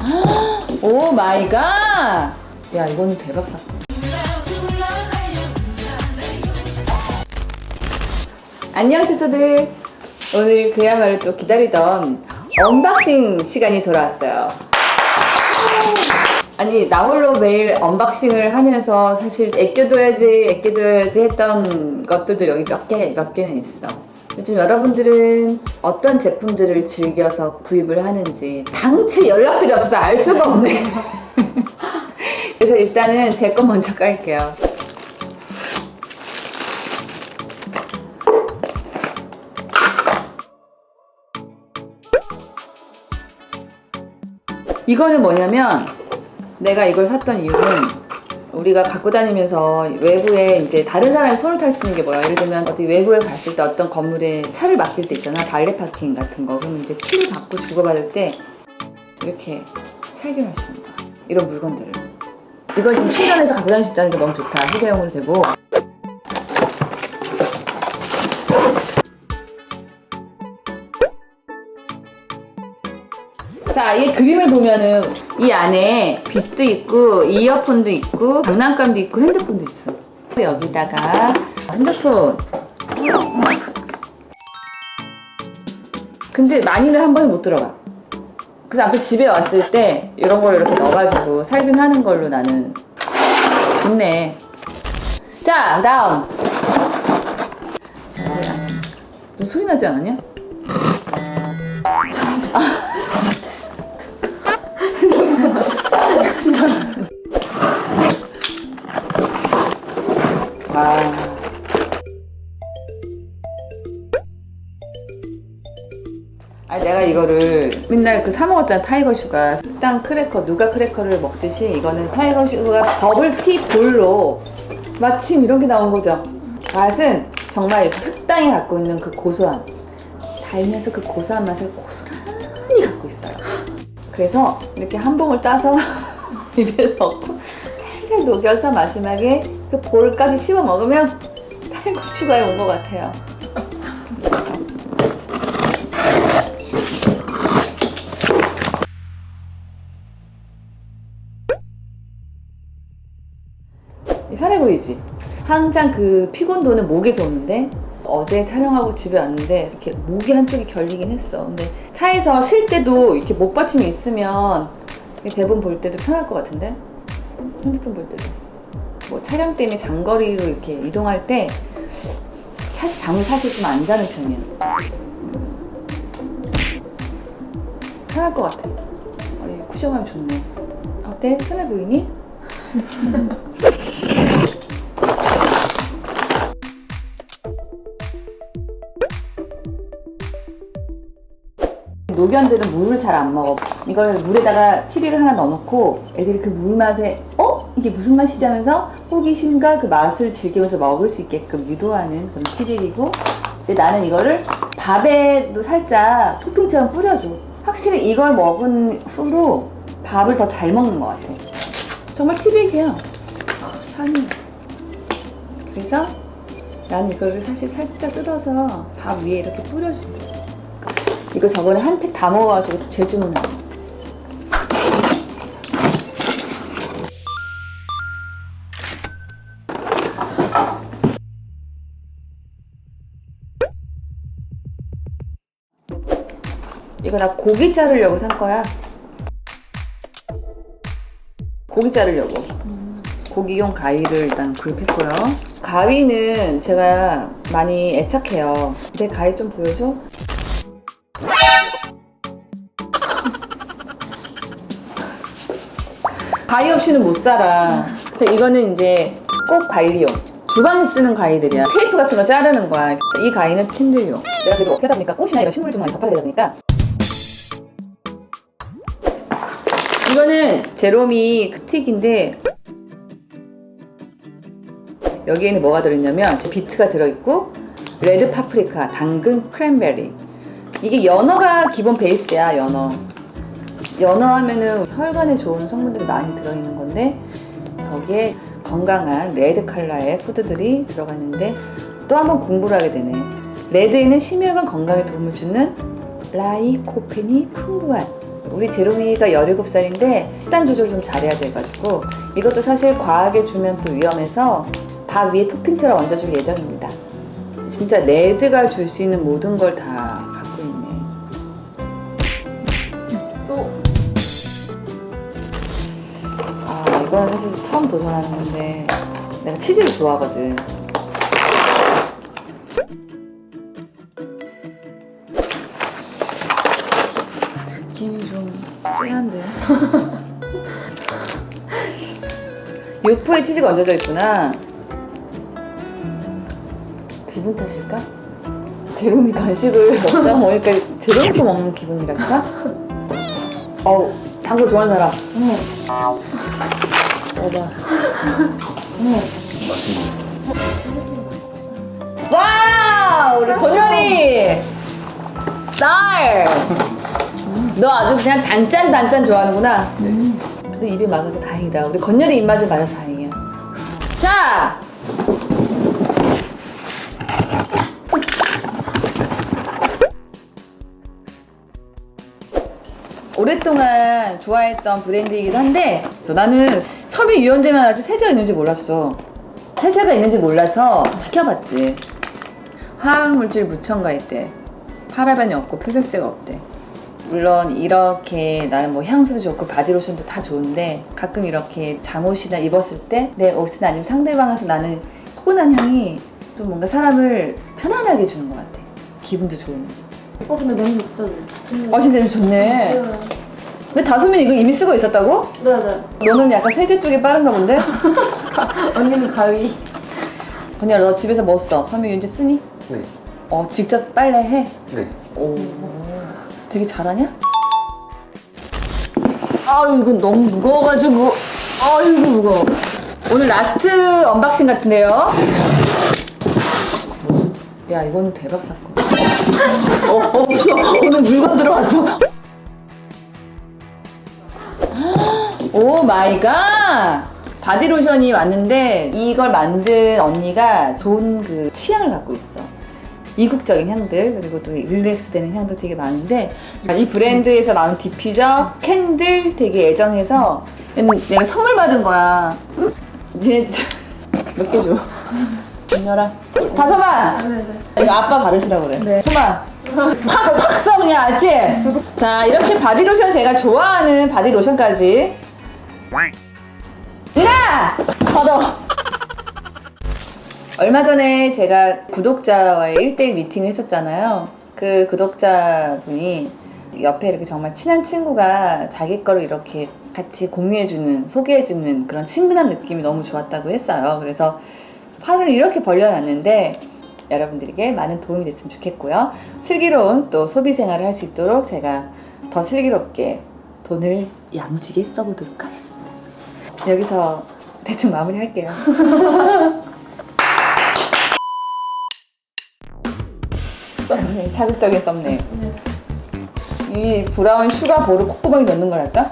오 마이 갓! 야, 이거는 대박 사건. 안녕, 채소들. 오늘 그야말로 또 기다리던 언박싱 시간이 돌아왔어요. 아니, 나 홀로 매일 언박싱을 하면서 사실 애껴둬야지, 애껴둬야지 했던 것들도 여기 몇 개, 몇 개는 있어. 요즘 여러분들은 어떤 제품들을 즐겨서 구입을 하는지 당체 연락들이 없어서 알 수가 없네. 그래서 일단은 제 거 먼저 깔게요. 이거는 뭐냐면 내가 이걸 샀던 이유는 우리가 갖고 다니면서 외부에 이제 다른 사람이 손을 탈 수 있는 게 뭐야? 예를 들면 어디 외부에 갔을 때 어떤 건물에 차를 맡길 때 있잖아. 발레 파킹 같은 거. 그러면 이제 키를 받고 주고받을 때 이렇게 살균할 수 있는 거야. 이런 물건들을. 이걸 지금 충전해서 갖고 다닐 수 있다는 게 너무 좋다. 휴대용으로 되고. 자, 이 그림을 보면은 이 안에 빛도 있고 이어폰도 있고 장난감도 있고 핸드폰도 있어. 여기다가 핸드폰. 근데 많이는 한 번에 못 들어가. 그래서 아무튼 집에 왔을 때 이런 걸 이렇게 넣어가지고 살균 하는 걸로 나는 좋네. 자, 다음. 무슨 소리 나지 않았냐? 아. 아 내가 이거를 맨날 그 사 먹었잖아 타이거 슈가. 식당 크래커 누가 크래커를 먹듯이 이거는 타이거 슈가 버블티 볼로 마침 이런 게 나온 거죠. 맛은 정말 흑당이 갖고 있는 그 고소함. 달면서 그 고소한 맛을 고스란히 갖고 있어요. 그래서 이렇게 한 봉을 따서 입에 넣고 살살 녹여서 마지막에 그 볼까지 씹어 먹으면 슈가에 온것 같아요 편해 보이지? 항상 그 피곤도는 목에서 오는데 어제 촬영하고 집에 왔는데 이렇게 목이 한쪽이 결리긴 했어. 근데 차에서 쉴 때도 이렇게 목 받침이 있으면 대본 볼 때도 편할 것 같은데 핸드폰 볼 때도 뭐 촬영 때문에 장거리로 이렇게 이동할 때 사실 잠을 사실 좀 안 자는 편이야. 편할 것 같아. 어, 이 쿠션감이 좋네. 어때? 편해 보이니? 노견들은 물을 잘 안 먹어. 이걸 물에다가 TV를 하나 넣어놓고 애들이 그 물 맛에 어? 이게 무슨 맛이지 하면서 호기심과 그 맛을 즐기면서 먹을 수 있게끔 유도하는 그런 TV이고 근데 나는 이거를 밥에도 살짝 토핑처럼 뿌려줘. 확실히 이걸 먹은 후로 밥을 더 잘 먹는 것 같아. 정말 TV기야. 향이. 그래서 나는 이거를 사실 살짝 뜯어서 밥 위에 이렇게 뿌려준다. 이거 저번에 한 팩 다 먹어가지고 제주문화. 이거 나 고기 자르려고 산 거야. 고기 자르려고. 고기용 가위를 일단 구입했고요. 가위는 제가 많이 애착해요. 내 가위 좀 보여줘? 가위 없이는 못 살아. 이거는 이제 꼭 관리용. 주방에 쓰는 가위들이야. 테이프 같은 거 자르는 거야. 이 가위는 캔들용. 내가 그래도 어떻게 하다 보니까 꽃이나 이런 식물 좀 많이 접하게 되다 보니까 이거는 제로미 스틱인데 여기에는 뭐가 들어있냐면 비트가 들어있고 레드 파프리카, 당근, 크랜베리. 이게 연어가 기본 베이스야 연어. 연어 하면은 혈관에 좋은 성분들이 많이 들어있는 건데 거기에 건강한 레드 컬러의 푸드들이 들어갔는데 또 한 번 공부를 하게 되네. 레드에는 심혈관 건강에 도움을 주는 라이코펜이 풍부한 우리 제로미가 17살인데 식단 조절 좀 잘해야 돼가지고 이것도 사실 과하게 주면 또 위험해서 다 위에 토핑처럼 얹어줄 예정입니다. 진짜 레드가 줄 수 있는 모든 걸 다 갖고 있네. 또 아 이건 사실 처음 도전하는 건데 내가 치즈를 좋아하거든. 좀 쎄한데. 육포에 치즈가 얹어져 있구나. 기분 탓일까? 제로미 간식을 먹다 보니까 제로미 거 먹는 기분이랄까? 어우, 단거 좋아하는 사람. 먹어봐. 와! 우리 건열이! 쌀! 너 아주 그냥 단짠 단짠 좋아하는구나. 근데 입에 맞아서 다행이다. 우리 건열이 입맛에 맞아서 다행이야. 자! 오랫동안 좋아했던 브랜드이기도 한데 저 나는 섬유 유연제만 알지 세제가 있는지 몰랐어 세제가 있는지 몰라서 시켜봤지 화학물질 무첨가일 때 파라벤이 없고 표백제가 없대 물론 이렇게 나는 뭐 향수도 좋고 바디로션도 다 좋은데 가끔 이렇게 잠옷이나 입었을 때 내 옷이나 아니면 상대방에서 나는 포근한 향이 좀 뭔가 사람을 편안하게 해주는 것 같아 기분도 좋으면서 어 근데 냄새 진짜 좋네. 어 진짜 좋네 근데 다솜이 이거 이미 쓰고 있었다고? 네네. 너는 약간 세제 쪽이 빠른가 본데? 언니는 가위. 건이야 너 집에서 뭐 써? 섬유유연제 쓰니? 네. 어 직접 빨래 해? 네. 오 되게 잘하냐? 아유 이건 너무 무거워가지고. 아이고 무거워. 오늘 라스트 언박싱 같은데요? 야 이거는 대박 사건. 어, 없어. 오늘 물건 들어왔어. 오 마이 갓. 바디로션이 왔는데 이걸 만든 언니가 좋은 그 취향을 갖고 있어 이국적인 향들 그리고 또 릴렉스 되는 향들 되게 많은데 이 브랜드에서 나온 디퓨저 캔들 되게 애정해서 얘는 내가 선물 받은 거야 몇개 줘? 윤열아 다솜아 네네. 이거 아빠 바르시라고 그래 네. 소마 팍팍 써 그냥 알지? 자 이렇게 바디로션 제가 좋아하는 바디로션까지 은하! 받아 얼마 전에 제가 구독자와의 1대1 미팅을 했었잖아요 그 구독자분이 옆에 이렇게 정말 친한 친구가 자기 거를 이렇게 같이 공유해주는 소개해주는 그런 친근한 느낌이 너무 좋았다고 했어요 그래서 판을 이렇게 벌려놨는데 여러분들에게 많은 도움이 됐으면 좋겠고요. 슬기로운 또 소비 생활을 할 수 있도록 제가 더 슬기롭게 돈을 야무지게 써보도록 하겠습니다. 여기서 대충 마무리할게요. 썸네일, 자극적인 썸네일. 이 브라운 슈가 보를 콧구멍에 넣는 거랄까?